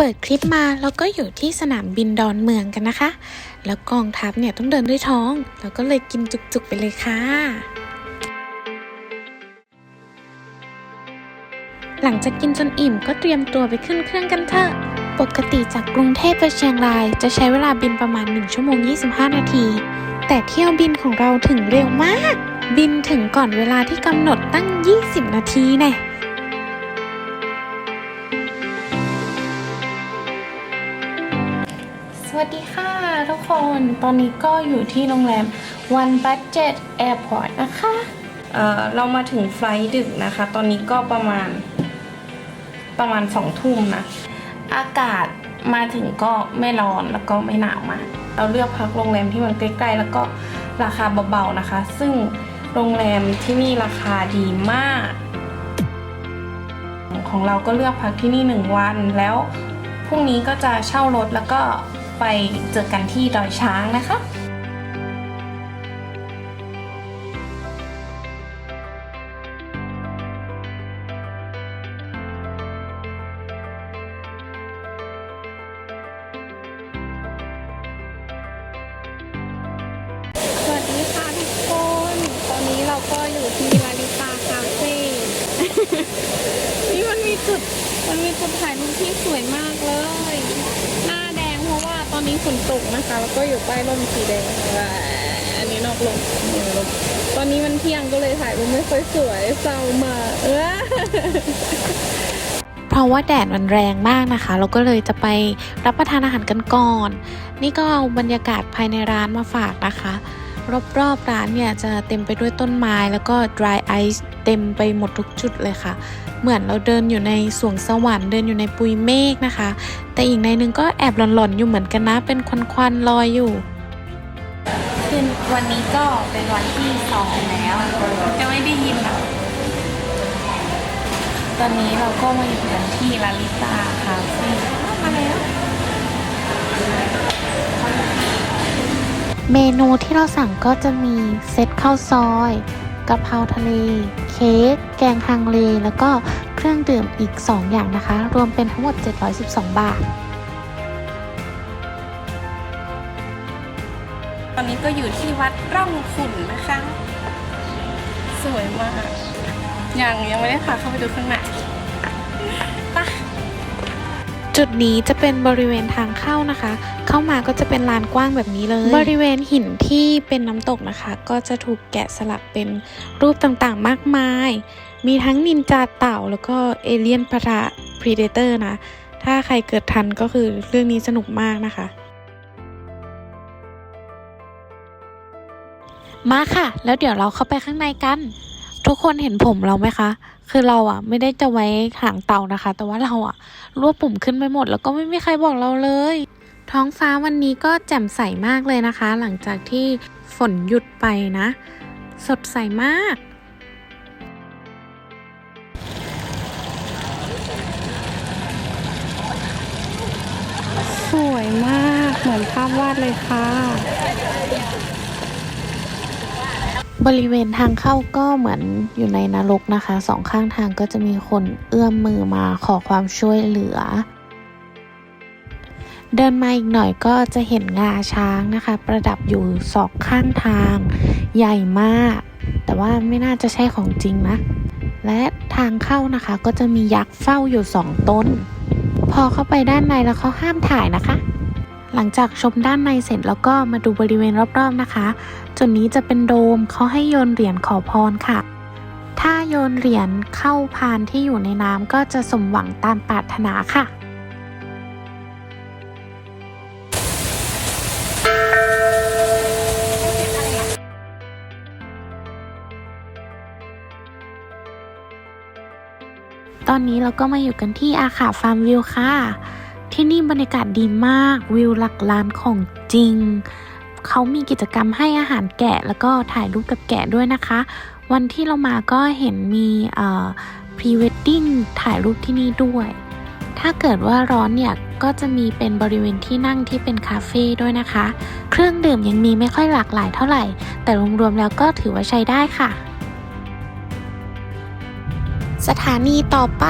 เปิดคลิปมาแล้วก็อยู่ที่สนามบินดอนเมืองกันนะคะ แล้วกองทัพเนี่ยต้องเดินด้วยท้องเราก็เลยกินจุกๆไปเลยค่ะ หลังจากกินจนอิ่มก็เตรียมตัวไปขึ้นเครื่องกันเถอะปกติจากกรุงเทพไปเชียงราย จะใช้เวลาบินประมาณ 1 ชั่วโมง 25 นาที แต่เที่ยวบินของเราถึงเร็วมาก บินถึงก่อนเวลาที่กำหนดตั้ง 20 นาทีแน่ วัสดีค่ะทุกคน ตอนนี้ก็อยู่ที่โรงแรม One Budget Airport นะคะเเรามาถึงไฟล์ดึกนะคะ ตอนนี้ก็ประมาณประมาณสองทุ่มนะ อากาศมาถึงก็ไม่ร้อนแล้วก็ไม่หนาวมาก เราเลือกพักโรงแรมที่มันใกล้ๆ แล้วก็ราคาเบาๆนะคะ ซึ่งโรงแรมที่นี่ราคาดีมาก ของเราก็เลือกพักที่นี่หนึ่งวันแล้วพรุ่งนี้ก็จะเช่ารถแล้วก็ ไปเจอกันที่ดอยช้างนะคะสวัสดีค่ะทุกคนตอนนี้เราก็อยู่ที่ลาลิตาคาเฟ่นี่มันมีจุด มันมีจุดถ่ายรูปที่สวยมากเลย นี้ฝนตกนะคะ แล้วก็อยู่ใต้ร่มสีแดงอ่าอันนี้นอกลมลมตอนนี้มันเที่ยงก็เลยถ่ายรูปไม่ค่อยสวยเศร้ามาเออเพราะว่าแดดมันแรงมากนะคะ เราก็เลยจะไปรับประทานอาหารกันก่อน นี่ก็เอาบรรยากาศภายในร้านมาฝากนะคะ รอบๆร้านเนี่ยจะเต็มไปด้วยต้นไม้แล้วก็ dry ice เต็มไปหมดทุกจุดเลยค่ะ เหมือนเราเดินอยู่ในสวงสวรรค์เดินอยู่ในปุยเมฆนะคะ แต่อีกในหนึ่งก็แอบหลอนๆ อยู่เหมือนกันนะ เป็นควันๆลอยอยู่คืนวันนี้ก็เป็นวันที่สองแล้วจะไม่ได้ยินหรอกตอนนี้เราก็มาอยู่กันที่ลาลิตาคาเฟ่มาแล้วเมนูที่เราสั่งก็จะมีเซตข้าวซอย กะเพราทะเล เค้ก แกงฮังเล แล้วก็เครื่องดื่มอีก 2 อย่างนะคะ รวมเป็นทั้งหมด 712 บาท ตอนนี้ก็อยู่ที่วัดร่องขุนนะคะ สวยมาก ยังยังไม่ได้พาเข้าไปดูข้างในไป จุดนี้จะเป็นบริเวณทางเข้านะคะ เข้ามาก็จะเป็นลานกว้างแบบนี้เลย บริเวณหินที่เป็นน้ำตกนะคะ ก็จะถูกแกะสลักเป็นรูปต่างๆมากมาย มีทั้งนินจาเต่าแล้วก็เอเลียนพระพรีเดเตอร์นะ ถ้าใครเกิดทันก็คือเรื่องนี้สนุกมากนะคะ มาค่ะ แล้วเดี๋ยวเราเข้าไปข้างในกัน ทุกคนเห็นผมเราไหมคะ คือเราอะ ไม่ได้จะไว้หางเต่านะคะ แต่ว่าเราอะ รวบปุ่มขึ้นไปหมด แล้วก็ไม่มีใครบอกเราเลย ท้องฟ้าวันนี้ก็แจ่มใสมากเลยนะคะ หลังจากที่ฝนหยุดไปนะ สดใสมากสวยมากเหมือนภาพวาดเลยค่ะ บริเวณทางเข้าก็เหมือนอยู่ในนรกนะคะสองข้างทางก็จะมีคนเอื้อมมือมาขอความช่วยเหลือ เดินมาอีกหน่อยก็จะเห็นงาช้างนะคะ ประดับอยู่สองข้างทางใหญ่มาก แต่ว่าไม่น่าจะใช่ของจริงนะ และทางเข้านะคะก็จะมียักษ์เฝ้าอยู่สองต้นพอเข้าไปด้านในแล้วเขาห้ามถ่ายนะคะ หลังจากชมด้านในเสร็จแล้วก็มาดูบริเวณรอบๆนะคะ จุดนี้จะเป็นโดมเขาให้โยนเหรียญขอพรค่ะ ถ้าโยนเหรียญเข้าพานที่อยู่ในน้ำก็จะสมหวังตามปรารถนาค่ะตอนนี้เราก็มาอยู่กันที่อาขาฟาร์มวิวค่ะ ที่นี่บรรยากาศดีมาก วิวหลักล้านของจริง เขามีกิจกรรมให้อาหารแกะ แล้วก็ถ่ายรูปกับแกะด้วยนะคะ วันที่เรามาก็เห็นมีพรีเวดดิ้งถ่ายรูปที่นี่ด้วย ถ้าเกิดว่าร้อนเนี่ยก็จะมีเป็นบริเวณที่นั่งที่เป็นคาเฟ่ด้วยนะคะ เครื่องดื่มยังมีไม่ค่อยหลากหลายเท่าไหร่ แต่รวมๆแล้วก็ถือว่าใช้ได้ค่ะ สถานีต่อไป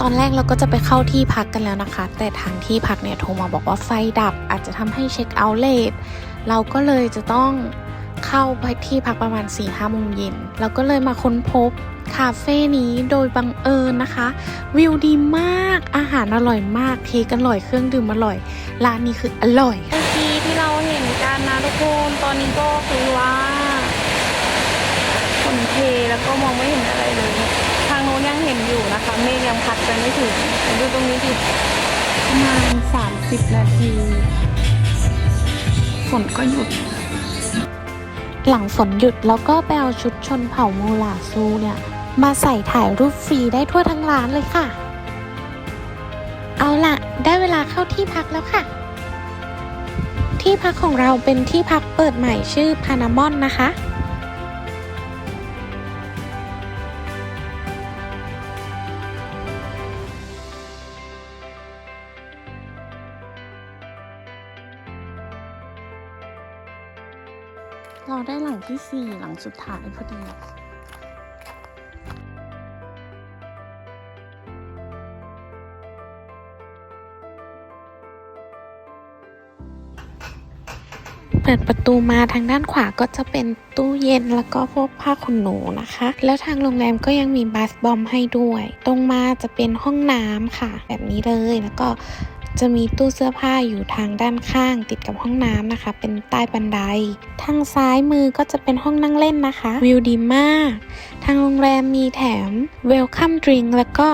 ตอนแรกเราก็จะไปเข้าที่พักกันแล้วนะคะ แต่ทางที่พักเนี่ยโทรมาบอกว่าไฟดับ อาจจะทำให้เช็คเอาท์เลทเราก็เลยจะต้องเข้าไปที่พักประมาณ4ี่ห้าโมงเย็นเราก็เลยมาค้นพบคาเฟ่นี้โดยบังเอิญนะคะ วิวดีมากอาหารอร่อยมากเค้กอร่อยเครื่องดื่มอร่อย ร้านนี้คืออร่อยเมื่อกี้ที่เราเห็นกันนะทุกคนตอนนี้ก็คือว่าฝนเทแล้วก็มองไม่เห็นอะไรเลย น้นยังเห็นอยู่นะคะ เมฆยังพัดไปไม่ถึงดูตรงนี้ดิประมาณ 30 นาที ฝนก็หยุด หลังฝนหยุดแล้วก็ไปเอาชุดชนเผ่ามูลาซูเนี่ย มาใส่ถ่ายรูปฟรีได้ทั่วทั้งร้านเลยค่ะ เอาล่ะ ได้เวลาเข้าที่พักแล้วค่ะ ที่พักของเราเป็นที่พักเปิดใหม่ชื่อพานามอนนะคะ เราได้หลังที่สี่หลังสุดท้ายพอดีเปิดประตูมาทางด้านขวาก็จะเป็นตู้เย็นแล้วก็พวกผ้าขนหนูนะคะ แล้วทางโรงแรมก็ยังมีบาสบอมให้ด้วย ตรงมาจะเป็นห้องน้ำค่ะ แบบนี้เลยแล้วก็ จะมีตู้เสื้อผ้าอยู่ทางด้านข้างติดกับห้องน้ำนะคะ เป็นใต้บันได ทางซ้ายมือก็จะเป็นห้องนั่งเล่นนะคะ วิวดีมาก ทางโรงแรมมีแถม Welcome Drink แล้วก็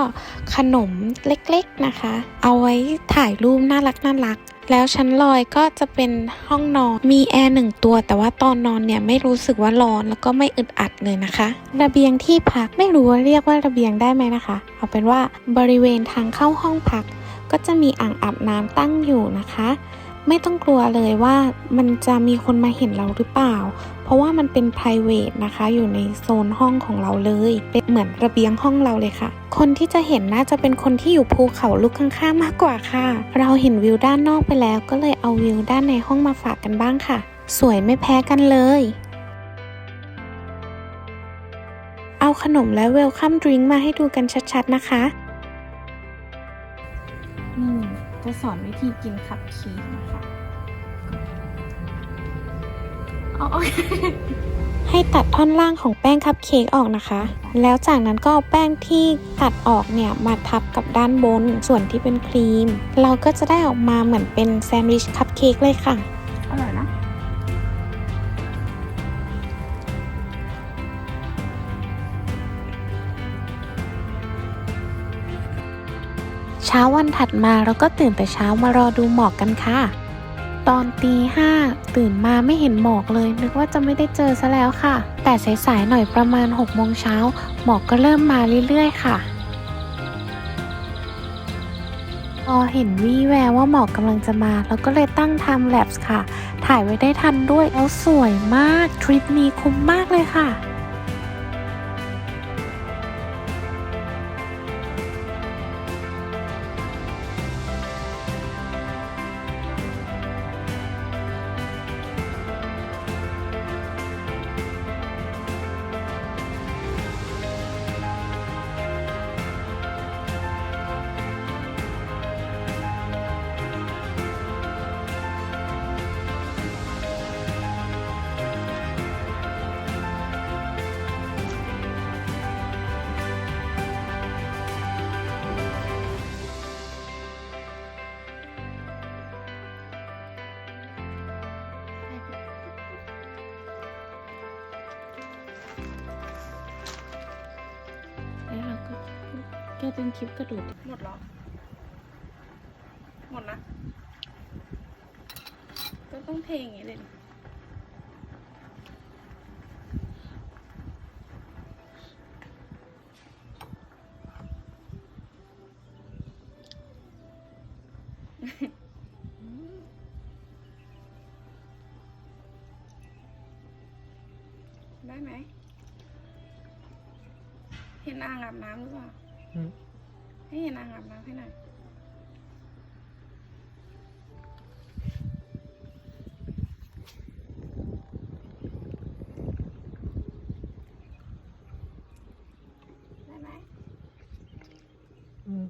ขนมเล็กๆนะคะ เอาไว้ถ่ายรูปน่ารักน่ารักแล้วชั้นลอยก็จะเป็นห้องนอน มีแอร์หนึ่งตัว แต่ว่าตอนนอนเนี่ยไม่รู้สึกว่าร้อนแล้วก็ไม่อึดอัดเลยนะคะ ระเบียงที่พักไม่รู้ว่าเรียกว่าระเบียงได้ไหมนะคะ เอาเป็นว่าบริเวณทางเข้าห้องพัก ก็จะมีอ่างอาบน้ำตั้งอยู่นะคะ ไม่ต้องกลัวเลยว่ามันจะมีคนมาเห็นเราหรือเปล่า เพราะว่ามันเป็น p r i v a t นะคะ อยู่ในโซนห้องของเราเลย เป็นเหมือนระเบียงห้องเราเลยค่ะ คนที่จะเห็นน่าจะเป็นคนที่อยู่ภูเขาลูกข้างๆมากกว่าค่ะ เราเห็นวิวด้านนอกไปแล้ว ก็เลยเอาวิวด้านในห้องมาฝากกันบ้างค่ะ สวยไม่แพ้กันเลยเอาขนมและเวลคัมดริงก์มาให้ดูกันชัดๆนะคะ นี่จะสอนวิธีกินคัพเค้กนะคะให้ตัดท่อนล่างของแป้งคัพเค้กออกนะคะ แล้วจากนั้นก็เอาแป้งที่ตัดออกเนี่ยมาทับกับด้านบนส่วนที่เป็นครีม เราก็จะได้ออกมาเหมือนเป็นแซนด์วิชคัพเค้กเลยค่ะ เช้าวันถัดมาเราก็ตื่นแต่เช้ามารอดูหมอกกันค่ะ ตอนตีห้าตื่นมาไม่เห็นหมอกเลย นึกว่าจะไม่ได้เจอซะแล้วค่ะ แต่สายๆหน่อยประมาณ6โมงเช้าหมอกก็เริ่มมาเรื่อยๆค่ะพอเห็นวี่แววว่าหมอกกำลังจะมาเราก็เลยตั้ง time lapse ค่ะ ถ่ายไว้ได้ทันด้วยแล้วสวยมาก ทริปนี้คุ้มมากเลยค่ะ แกเป็นคลิปกระโดดหมดหรอ หมดนะ ก็ต้องเพลงอย่างนี้เลยนะได้ไหม เห็นอ่างอาบน้ำหรือเปล่า ให้นางอาบน้ำให้หน่อยได้ไหมอืม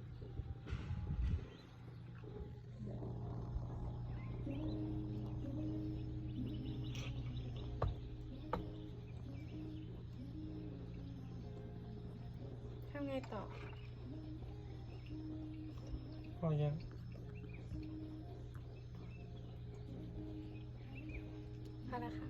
ทำไงต่อ พอยังพอแล้วค่ะ